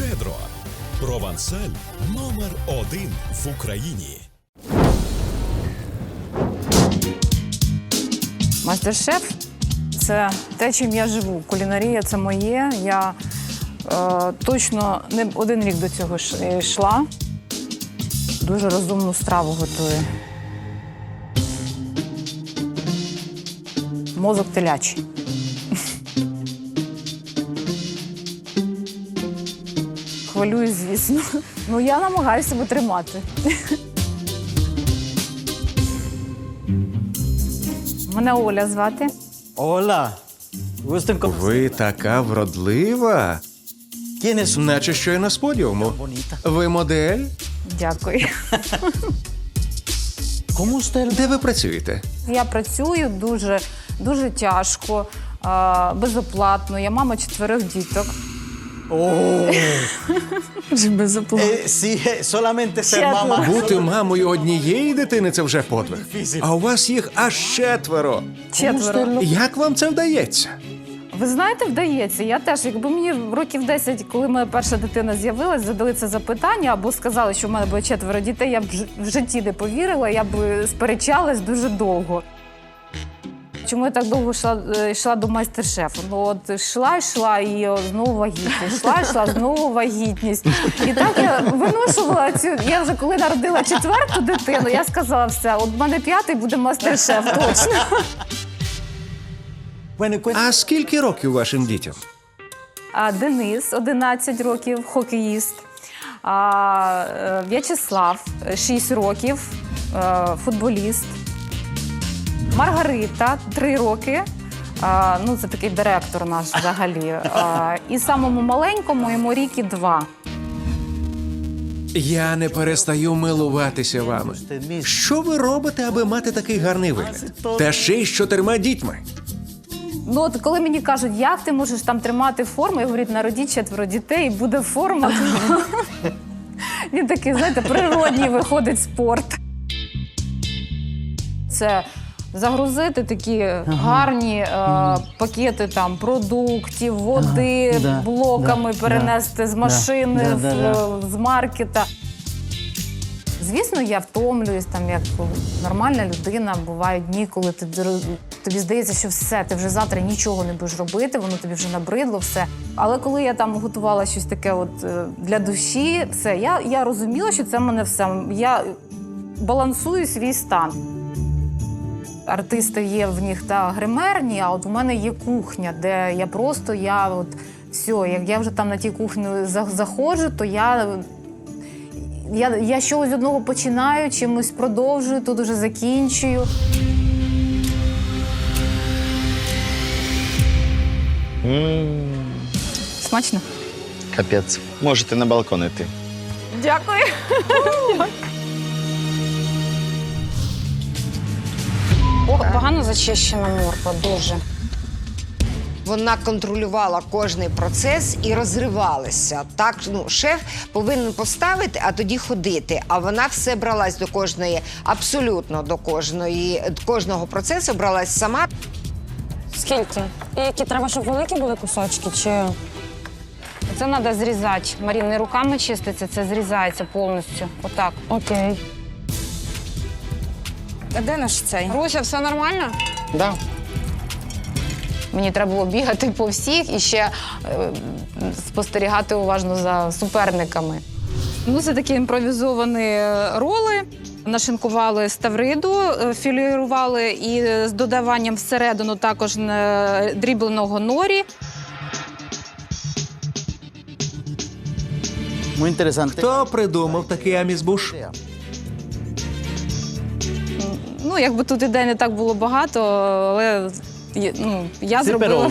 Щедро. Провансаль номер один в Україні. Мастер-шеф це те, чим я живу. Кулінарія це моє. Я е, точно не один рік до цього йшла. Дуже розумну страву готую. Мозок телячий. Хвилююсь, звісно. Ну, я намагаюся себе тримати. Мене Оля звати. Conocer. Ви така вродлива, ¿Quién наче щойно з подіуму. Ви модель? Дякую. Де ви працюєте? Я працюю дуже, дуже тяжко, безоплатно. Я мама чотирьох діток. Eh, sí, eh, solamente ser Cierto. mamá. Бути мамою однієї дитини це вже подвиг. А у вас їх аж четверо. Четверо. Як вам це вдається? Ви знаєте, вдається. Я теж, якби мені років 10, коли моя перша дитина з'явилась, задали це запитання або сказали, що в мене буде четверо дітей, я б в житті не повірила, я б сперечалась дуже довго. Чому я так довго йшла, е, йшла до майстер-шефа? Ну от йшла, йшла і знову вагітність, йшла, йшла, знову вагітність. І так я виношувала цю. Я вже коли народила четверту дитину, я сказала все, от в мене п'ятий буде майстер-шеф, точно. А скільки років вашим дітям? А Денис 11 років, хокеїст. А е, В'ячеслав 6 років, е, футболіст. Маргарита 3 роки. А, ну, це такий директор наш взагалі. А, і самому маленькому йому рік і два. Я не перестаю милуватися вами. Що ви робите, аби мати такий гарний вигляд? Та ще й з чотирма дітьми. Ну, от коли мені кажуть, як ти можеш там тримати форму, я говорю, народіть четверо дітей, і буде форма. Він такий, знаєте, природній виходить спорт. Це загрузити такі гарні е, пакети там продуктів, води, да, блоками да, перенести да, з машини, да, да, в- да. з маркета. Звісно, я втомлююсь там як нормальна людина. Бувають дні, коли ти др- тобі здається, що все, ти вже завтра нічого не будеш робити, воно тобі вже набридло, все. Але коли я там готувала щось таке, от е, для душі, все, я, я розуміла, що це мене все. Я балансую свій стан. Артисти є в них та гримерні, а от у мене є кухня, де я просто я от все, як я вже там на тій кухні заходжу, то я я, я щось одного починаю, чимось продовжую, тут уже закінчую. Смачно? Капець. Можете на балкон йти. Дякую. погано зачищена морква, дуже. Вона контролювала кожний процес і розривалася. Так, ну, шеф повинен поставити, а тоді ходити. А вона все бралась до кожної, абсолютно до кожної, кожного процесу бралась сама. Скільки? І які треба, щоб великі були кусочки, чи Це треба зрізати. Марін, не руками чиститься, це зрізається повністю. Отак. окей. А де наш цей? Руся, все нормально? Да. Мені треба було бігати по всіх і ще е, спостерігати уважно за суперниками. Ну, це такі імпровізовані е, роли. Нашинкували ставриду, е, філірували і з додаванням всередину також е, дрібленого норі. Хто придумав такий амізбуш? Ну, якби тут ідей не так було багато, але ну, я зробила.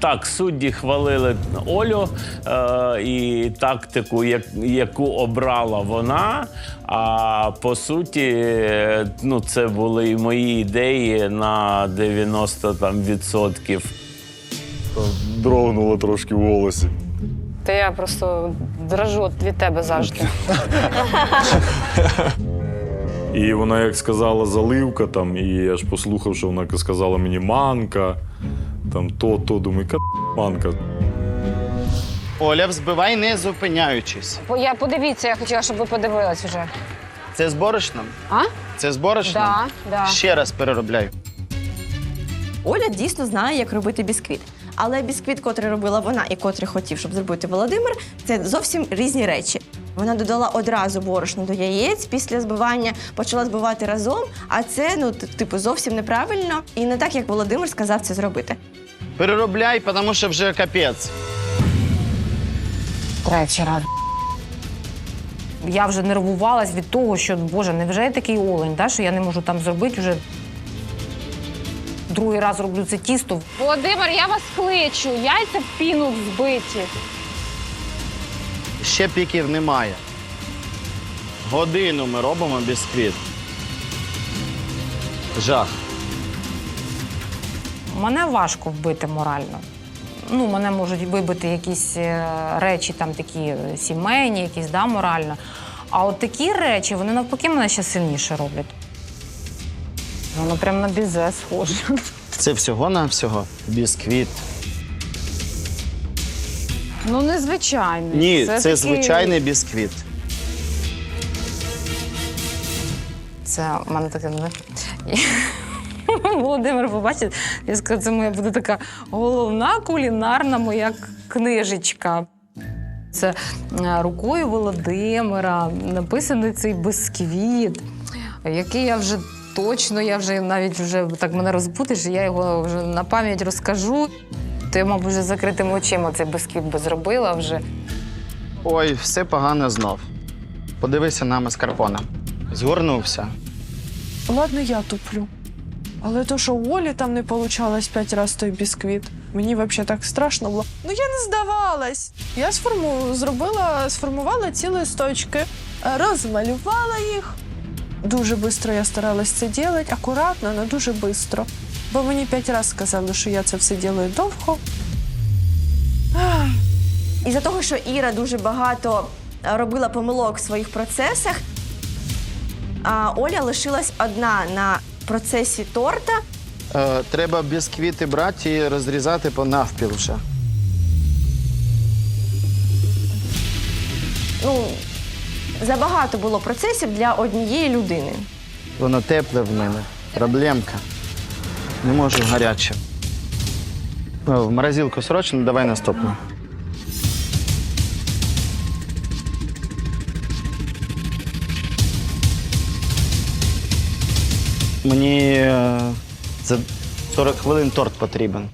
Так, судді хвалили Олю е, і тактику, як, яку обрала вона. А по суті, е, ну, це були і мої ідеї на 90 там, відсотків. дрогнуло трошки в голосі. Та я просто дрожу від тебе завжди. І вона як сказала заливка, там, і я ж послухав, що вона сказала мені манка, там то, то, думаю, яка манка. Оля, взбивай не зупиняючись. Бо я подивіться, я хотіла, щоб ви подивились вже. Це з борошном? А? Це з борошном? Да, да. Ще раз переробляй. Оля дійсно знає, як робити бісквіт. Але бісквіт, котрий робила вона і котрий хотів, щоб зробити Володимир, це зовсім різні речі. Вона додала одразу борошно до яєць після збивання, почала збивати разом, а це ну типу зовсім неправильно і не так, як Володимир сказав це зробити. Переробляй, тому що вже капець. Третій раз. Я вже нервувалась від того, що, Боже, невже я такий олень, да, що я не можу там зробити вже. Другий раз роблю це тісто. Володимир, я вас кличу. Яйця в піну взбиті. Ще піків немає. Годину ми робимо бісквіт. Жах. Мене важко вбити морально. Ну, мене можуть вибити якісь е, речі, там такі е, сімейні, якісь да, морально. А от такі речі, вони навпаки мене ще сильніше роблять. Воно прям на бізе схоже. Це всього на всього бісквіт. Ну, незвичайний. Ні, це, такий- звичайний бісквіт. Це в мене таке не. Володимир побачить, я скажу, це моя буде така головна кулінарна моя к- книжечка. Це е, рукою Володимира написаний цей бисквіт, який я вже точно, я вже навіть вже так мене розбудиш, я його вже на пам'ять розкажу. То я, мабуть, вже з закритими очима цей бисквіт би зробила вже. Ой, все погано знов. Подивися на маскарпоне. Згорнувся. Ладно, я туплю. Але то, що у Олі там не получалось п'ять разів той бісквіт, мені взагалі так страшно було. Ну я не здавалась. Я сформу... зробила, сформувала ці листочки, е, розмалювала їх. Дуже швидко я старалась це робити, акуратно, але дуже швидко. Бо мені п'ять разів сказали, що я це все роблю довго. Із-за того, що Іра дуже багато робила помилок в своїх процесах, а Оля лишилась одна на процесі торта. Е, треба бісквіти брати і розрізати по навпіл вже. Ну, забагато було процесів для однієї людини. Воно тепле в мене. Проблемка. Не можу гаряче. В морозилку срочно, давай наступну. Мені е, за 40 хвилин торт потрібен.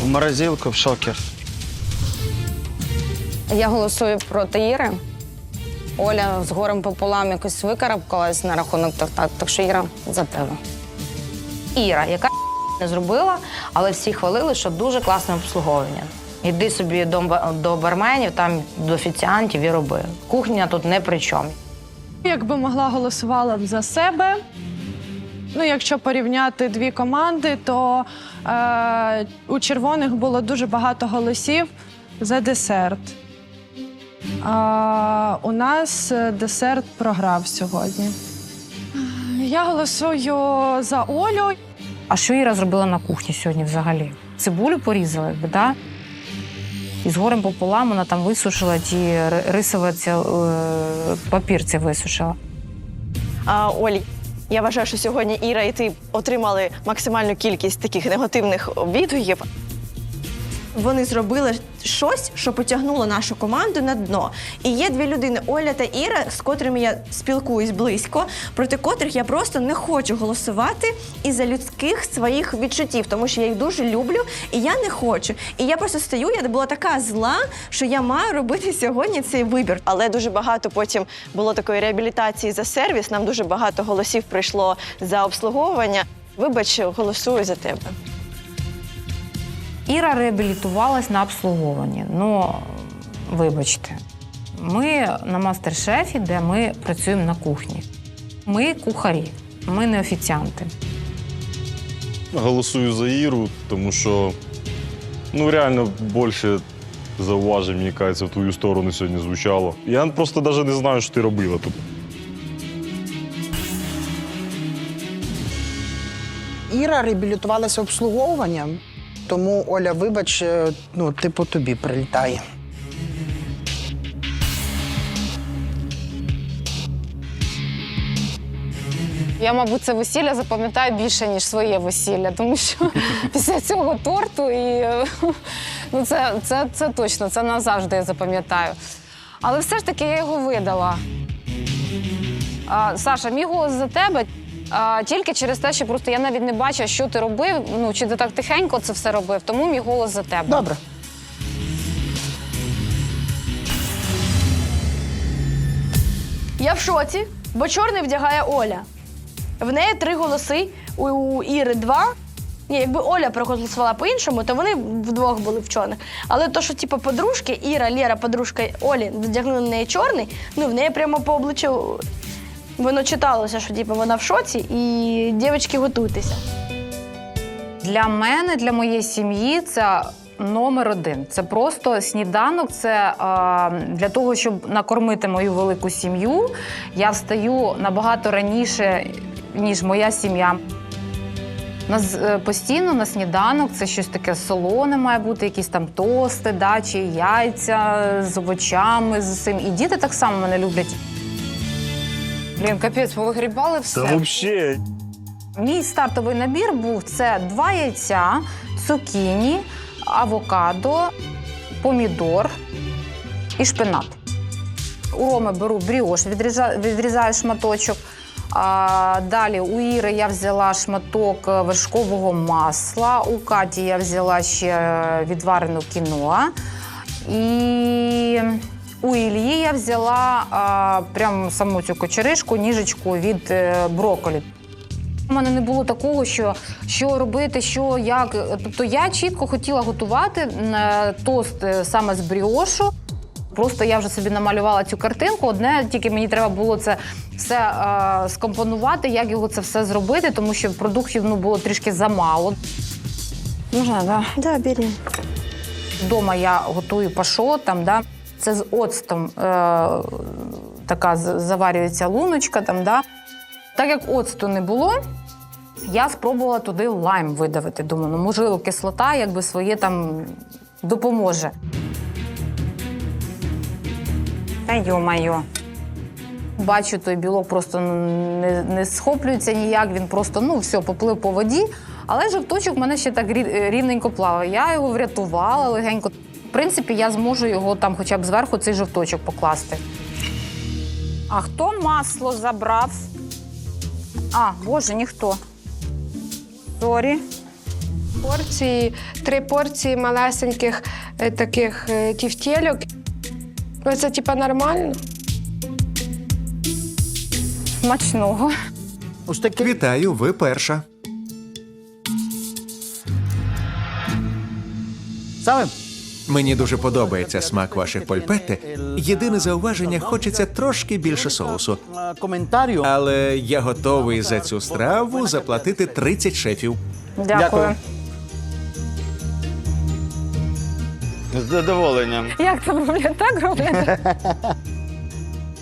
В морозилку в шокер. Я голосую проти Іри. Оля з горем пополам якось викарабкалась на рахунок торта, так що Іра за тебе. Іра, яка не зробила, але всі хвалили, що дуже класне обслуговування. Іди собі до, до барменів, там до офіціантів і роби. Кухня тут не при чому. Якби могла голосувала за себе. Ну, якщо порівняти дві команди, то е, у червоних було дуже багато голосів за десерт. А у нас е, десерт програв сьогодні. Я голосую за Олю. А що Іра зробила на кухні сьогодні взагалі? Цибулю порізала, якби, да? І з горем пополам вона там висушила ті ри- рисове ця, е, папір це висушила. А, Оль, я вважаю, що сьогодні Іра і ти отримали максимальну кількість таких негативних відгуків. Вони зробили щось, що потягнуло нашу команду на дно. І є дві людини Оля та Іра, з котрими я спілкуюсь близько, проти котрих я просто не хочу голосувати із-за людських своїх відчуттів, тому що я їх дуже люблю, і я не хочу. І я просто стою, я була така зла, що я маю робити сьогодні цей вибір. Але дуже багато потім було такої реабілітації за сервіс. Нам дуже багато голосів прийшло за обслуговування. Вибач, голосую за тебе. Іра реабілітувалась на обслуговуванні. Ну, вибачте, ми на мастер-шефі, де ми працюємо на кухні. Ми кухарі, ми не офіціанти. Голосую за Іру, тому що ну реально більше зауважень, мені кажеться, в твою сторону сьогодні звучало. Я просто навіть не знаю, що ти робила тут. Іра реабілітувалася обслуговуванням. Тому Оля, вибач, е, ну, типу, тобі прилітає. Я, мабуть, це весілля запам'ятаю більше, ніж своє весілля, тому що після цього торту і е, ну, це, це, це точно, це назавжди я запам'ятаю. Але все ж таки я його видала. А, Саша, мій голос за тебе. А, тільки через те, що просто я навіть не бачила, що ти робив, ну чи ти так тихенько це все робив, тому мій голос за тебе. Добре. Я в шоці, бо чорний вдягає Оля. В неї три голоси, у, у Іри два. Ні, якби Оля проголосувала по-іншому, то вони вдвох були в чорних. Але то, що типу, подружки, Іра, Лєра, подружка Олі, вдягнули на неї чорний, ну в неї прямо по обличчю воно читалося, що типу, вона в шоці, і дівчатки готуйтеся. Для мене, для моєї сім'ї, це номер один. Це просто сніданок. Це е, для того, щоб накормити мою велику сім'ю. Я встаю набагато раніше, ніж моя сім'я. Нас е, постійно на сніданок це щось таке солоне має бути, якісь там тости, да, чи яйця з овочами, з усім. І діти так само мене люблять. Блін, капець, повигрібали все. взагалі. Мій стартовий набір був це два яйця, цукіні, авокадо, помідор і шпинат. У Роми беру бріош, відрізаю, відрізаю шматочок. А далі у Іри я взяла шматок е, вершкового масла, у Каті я взяла ще е, відварену кіноа. І у Ілії я взяла а, прям саму цю кочеришку, ніжечку від е, брокколі. У мене не було такого, що, що робити, що як. Тобто я чітко хотіла готувати е, тост е, саме з бріошу. Просто я вже собі намалювала цю картинку. Одне тільки мені треба було це все е, скомпонувати, як його це все зробити, тому що продуктів ну, було трішки замало. Можна, так? Да? Да, бери. Вдома я готую пашот, там, да? Це з оцтом е, така заварюється луночка. Там, да? Так як оцту не було, я спробувала туди лайм видавити. Думаю, ну можливо, кислота якби своє там допоможе. Та йо-майо. Бачу, той білок просто ну, не, не схоплюється ніяк, він просто ну все, поплив по воді. Але жовточок мене ще так рівненько плаває. Я його врятувала легенько. В принципі, я зможу його там хоча б зверху цей жовточок покласти. А хто масло забрав? А, боже, ніхто. Сорі. порції, три порції малесеньких е, таких е, тівтєльок. Ну, це типа нормально. Смачного. Вітаю, ви перша. ¿Saben? Мені дуже подобається смак ваших польпетти. Єдине зауваження, хочеться трошки більше соусу. Але я готовий за цю страву заплатити 30 шефів. Дякую. Дякую. З задоволенням. Як це роблять? Так роблять?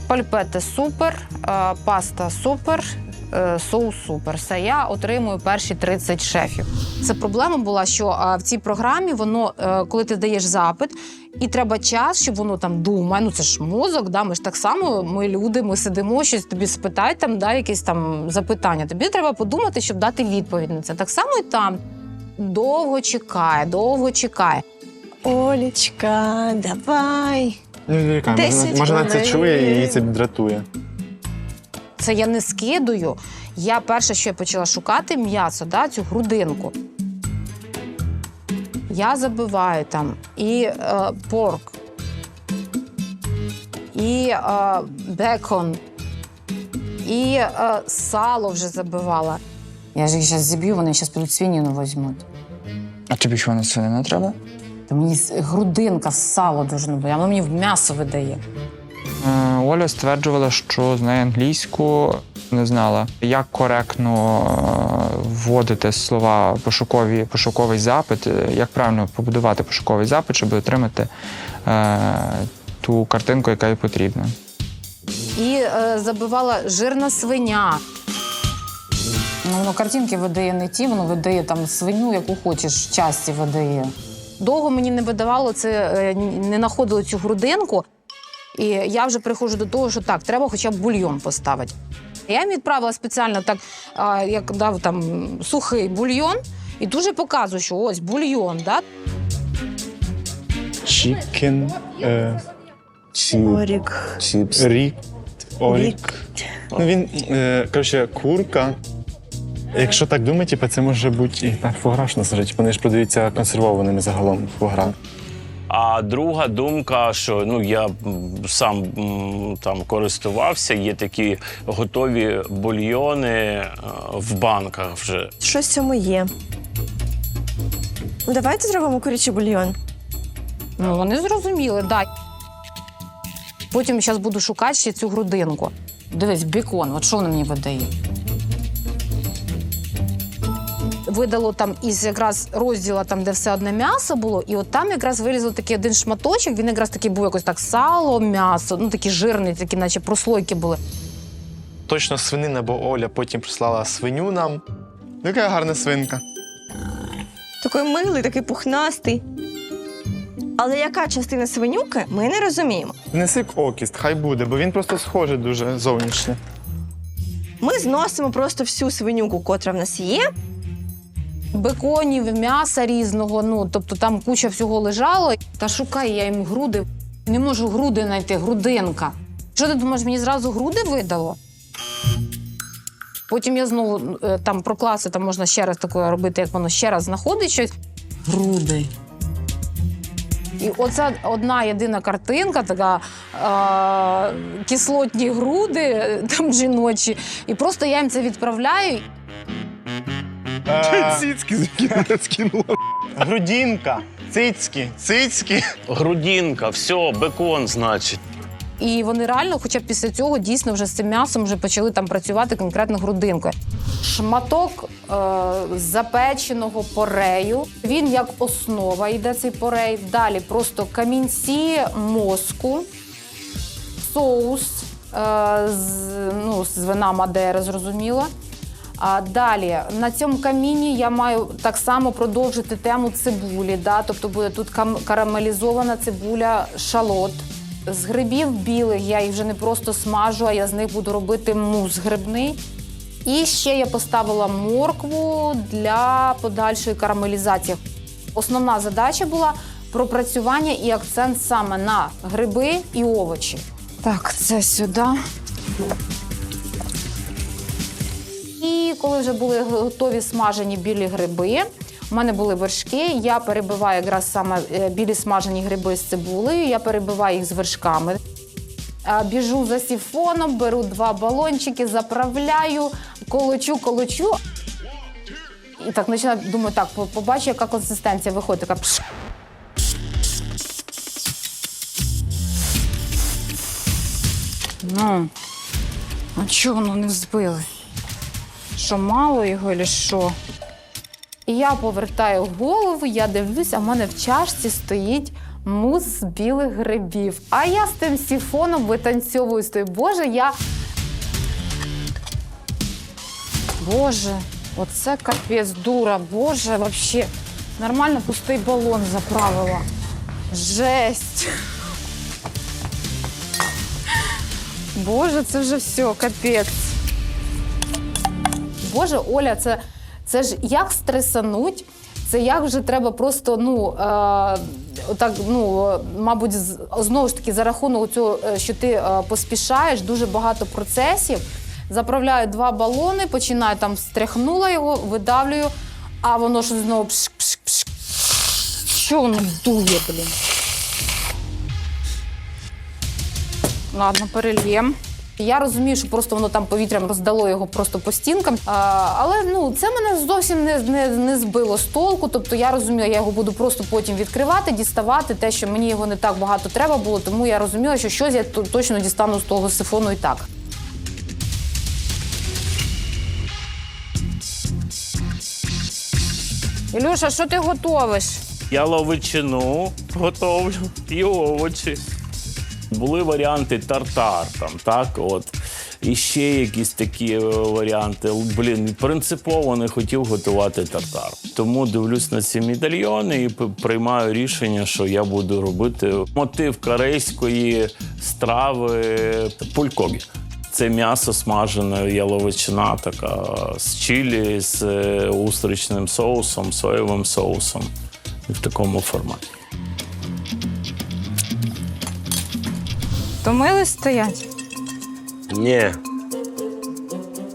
Пальпети супер, е, паста супер. Е, Соус супер. Я отримую перші 30 шефів. Це проблема була, що в цій програмі воно, е, коли ти даєш запит, і треба час, щоб воно там думає. Ну це ж мозок, да, ми ж так само, ми люди, ми сидимо, щось тобі спитають, там, да, якісь там запитання. Тобі треба подумати, щоб дати відповідь на це. Так само і там. Довго чекає, довго чекає. Олічка, давай. Може, може вона це чує і її це дратує. Це я не скидую. Я перше, що я почала шукати м'ясо, да, цю грудинку. Я забиваю там і е, порк, і е, бекон, і е, сало вже забивала. Я ж їх зараз зіб'ю, вони зараз підуть свинину візьмуть. А тобі що не треба? Та мені с- грудинка з сало дуже бути, воно мені в м'ясо видає. Е, Оля стверджувала, що знає англійську, не знала, як коректно е, вводити слова пошукові, пошуковий запит, е, як правильно побудувати пошуковий запит, щоб отримати е, ту картинку, яка їй потрібна. І е, забивала жирна свиня. Ну, воно картинки видає не ті, воно видає там свиню, яку хочеш, часті видає. Довго мені не видавало це, не знаходило цю грудинку. І я вже приходжу до того, що так, треба хоча б бульйон поставити. Я їм відправила спеціально так, а, як дав там сухий бульйон, і дуже показую, що ось бульйон, да? Chicken. Е, Орік. Рік. Орік. Ну він, е, коротше, курка. Якщо так думати, типу, це може бути і так фуагра, насажить. Вони ж продаються консервованими загалом фуагра. А друга думка, що ну я сам там користувався, є такі готові бульйони е, в банках вже. Щось в цьому є. Ну, Давайте зробимо курячий бульйон. Ну, вони зрозуміли, так. Потім зараз буду шукати ще цю грудинку. Дивись, бекон, от що воно мені видає? Видало там із якраз розділа, там, де все одне м'ясо було, і от там якраз вилізло такий один шматочок, він якраз такий був якось так сало, м'ясо, ну такі жирні, такі, наче прослойки були. Точно свинина, бо Оля потім прислала свиню нам. Яка гарна свинка. Такий милий, такий пухнастий. Але яка частина свинюки, ми не розуміємо. Неси окіст, хай буде, бо він просто схожий дуже зовнішньо. Ми зносимо просто всю свинюку, котра в нас є. Беконів, м'яса різного, ну тобто там куча всього лежало. Та шукаю я їм груди. Не можу груди знайти, грудинка. Що ти думаєш, мені зразу груди видало? Потім я знову е, там про класи, там можна ще раз таке робити, як воно ще раз знаходить щось. Груди. І оця одна єдина картинка, така е- кислотні груди, е, там жіночі. І просто я їм це відправляю. Цицьки скинула. Грудінка, цицьки, цицьки. Грудінка, все, бекон, значить. І вони реально, хоча б після цього, дійсно вже з цим м'ясом вже почали там працювати конкретно грудинкою. Шматок е- запеченого порею. Він як основа йде цей порей. Далі просто камінці мозку, соус е- з, ну, з вина Мадери, зрозуміло. А далі на цьому каміні я маю так само продовжити тему цибулі. Да? Тобто буде тут карамелізована цибуля, шалот. З грибів білих я їх вже не просто смажу, а я з них буду робити мус грибний. І ще я поставила моркву для подальшої карамелізації. Основна задача була пропрацювання і акцент саме на гриби і овочі. Так, це сюди. Коли вже були готові смажені білі гриби, у мене були вершки. Я перебиваю якраз саме е, білі смажені гриби з цибулею, я перебиваю їх з вершками. Е, Біжу за сіфоном, беру два балончики, заправляю, колочу, колочу. І так починаю, думаю, так, побачу, яка консистенція виходить. Така пш. Ну, а чого воно не взбили? Що мало його, чи що? І я повертаю голову, я дивлюсь, а в мене в чашці стоїть мус з білих грибів. А я з тим сіфоном витанцьовую стою. Боже, я. Боже, оце капець дура. Боже, вообще. Нормально пустий балон заправила. Жесть. Боже, це вже все, капець. Боже, Оля, це, це ж як стресануть. Це як вже треба просто, ну е, так, ну мабуть, знову ж таки за рахунок цього, е, що ти е, поспішаєш, дуже багато процесів. Заправляю два балони, починаю там стряхнула його, видавлюю, а воно ж знову пшк-пшк-пшк. Що воно дує, блін? Ладно, перельєм. Я розумію, що просто воно там повітрям роздало його просто по стінкам. А, але ну це мене зовсім не, не, не збило з толку. Тобто я розуміла, я його буду просто потім відкривати, діставати. Те, що мені його не так багато треба було, тому я розуміла, що щось я точно дістану з того сифону і так. Ілюша, що ти готовиш? Я ловичину готовлю і овочі. Були варіанти тартар там, так от. і ще якісь такі е, варіанти. Блін, принципово не хотів готувати тартар. Тому дивлюсь на ці медальйони і приймаю рішення, що я буду робити мотив корейської страви пулькогі. Це м'ясо смажене, яловичина така з чилі, з е, устричним соусом, соєвим соусом. В такому форматі. Томились стоять. Ні.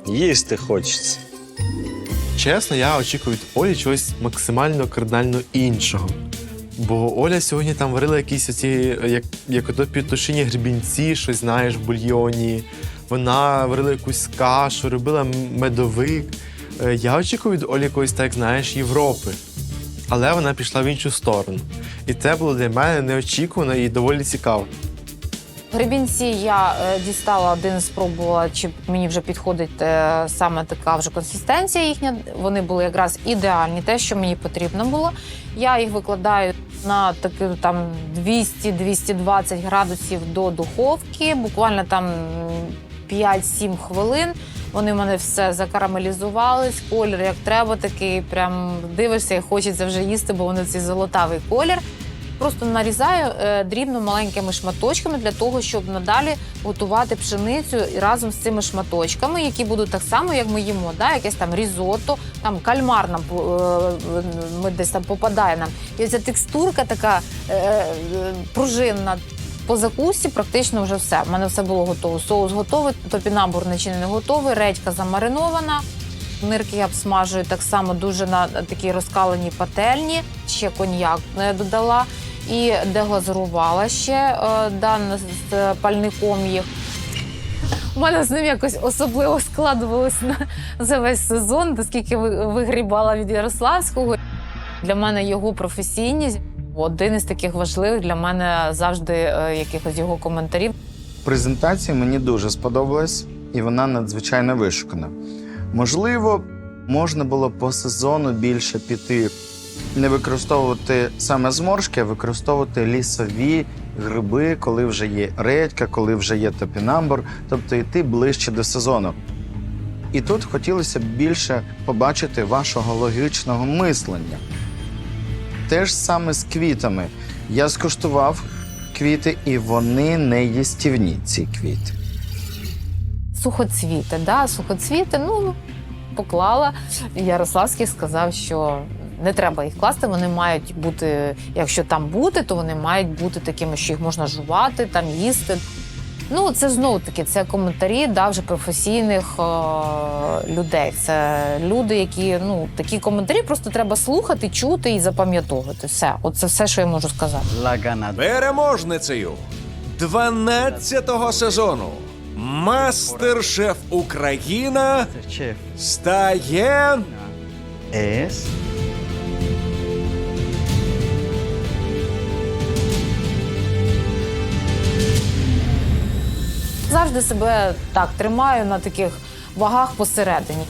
Їсти хочеться. Чесно, я очікую від Олі чогось максимально кардинально іншого. Бо Оля сьогодні там варила якісь оці, як, як ото підтушені гребінці, щось знаєш, в бульйоні. Вона варила якусь кашу, робила медовик. Е, Я очікую від Олі якоїсь, так знаєш, Європи. Але вона пішла в іншу сторону. І це було для мене неочікувано і доволі цікаво. Гребінці я е, дістала один, спробувала, чи мені вже підходить е, саме така вже консистенція їхня. Вони були якраз ідеальні, те, що мені потрібно було. Я їх викладаю на таки там 200-220 градусів до духовки, буквально там м, 5-7 хвилин. Вони в мене все закарамелізувались, колір як треба, такий прям дивишся і хочеться вже їсти, бо вони цей золотавий колір. Просто нарізаю е, дрібно маленькими шматочками для того, щоб надалі готувати пшеницю разом з цими шматочками, які будуть так само, як ми їмо, да? якесь там різотто, там кальмар нам е, ми десь там попадає нам. І ця текстурка така е, пружинна. По закусці практично вже все. У мене все було готово. Соус готовий, топінамбур начинений готовий, редька замаринована. Нирки я обсмажую так само дуже на такій розкаленій пательні. Ще коньяк е, додала і деглазурувала ще е, да, з пальником їх. У мене з ним якось особливо складувалось на за весь сезон, оскільки ви- вигрібала від Ярославського. Для мене його професійність один із таких важливих для мене завжди е, якихось його коментарів. Презентація мені дуже сподобалась, і вона надзвичайно вишукана. Можливо, можна було по сезону більше піти, не використовувати саме зморшки, а використовувати лісові гриби, коли вже є редька, коли вже є топінамбур, тобто йти ближче до сезону. І тут хотілося б більше побачити вашого логічного мислення. Те ж саме з квітами. Я скуштував квіти, і вони не їстівні, ці квіти. Сухоцвіти, да, сухоцвіти, ну поклала. Ярославський сказав, що не треба їх класти. Вони мають бути, якщо там бути, то вони мають бути такими, що їх можна жувати, там їсти. Ну, це знову таки це коментарі да, вже професійних е- людей. Це люди, які ну такі коментарі просто треба слухати, чути і запам'ятовувати. Все, от це все, що я можу сказати. Переможницею 12-го сезону Мастер-шеф Україна стає Es Завжди себе так тримаю на таких вагах посередині.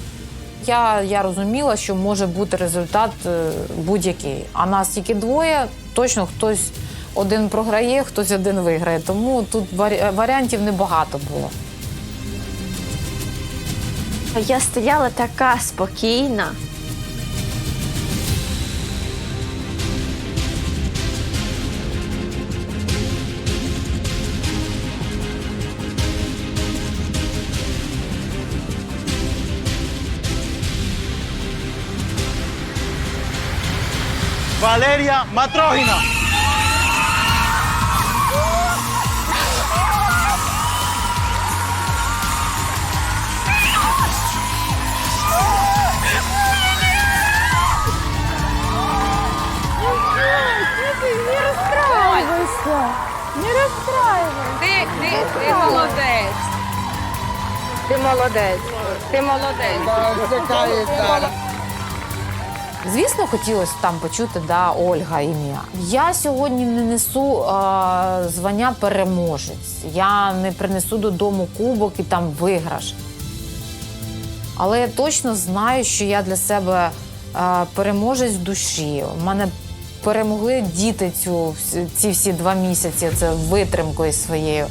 Я, я розуміла, що може бути результат е, будь-який. А нас тільки двоє, точно хтось один програє, хтось один виграє. Тому тут варіантів небагато було. Я стояла така спокійна. Valeria Matrogina. Не розстраювайся! Не розстраювайся! Ти, ти, ти молодець. Ти молодець. Ти молодець. Звісно, хотілося там почути да, Ольга ім'я. Я сьогодні не несу а, звання переможець. Я не принесу додому кубок і там виграш. Але я точно знаю, що я для себе а, переможець душі. У мене перемогли діти цю, ці всі два місяці це витримкою своєю.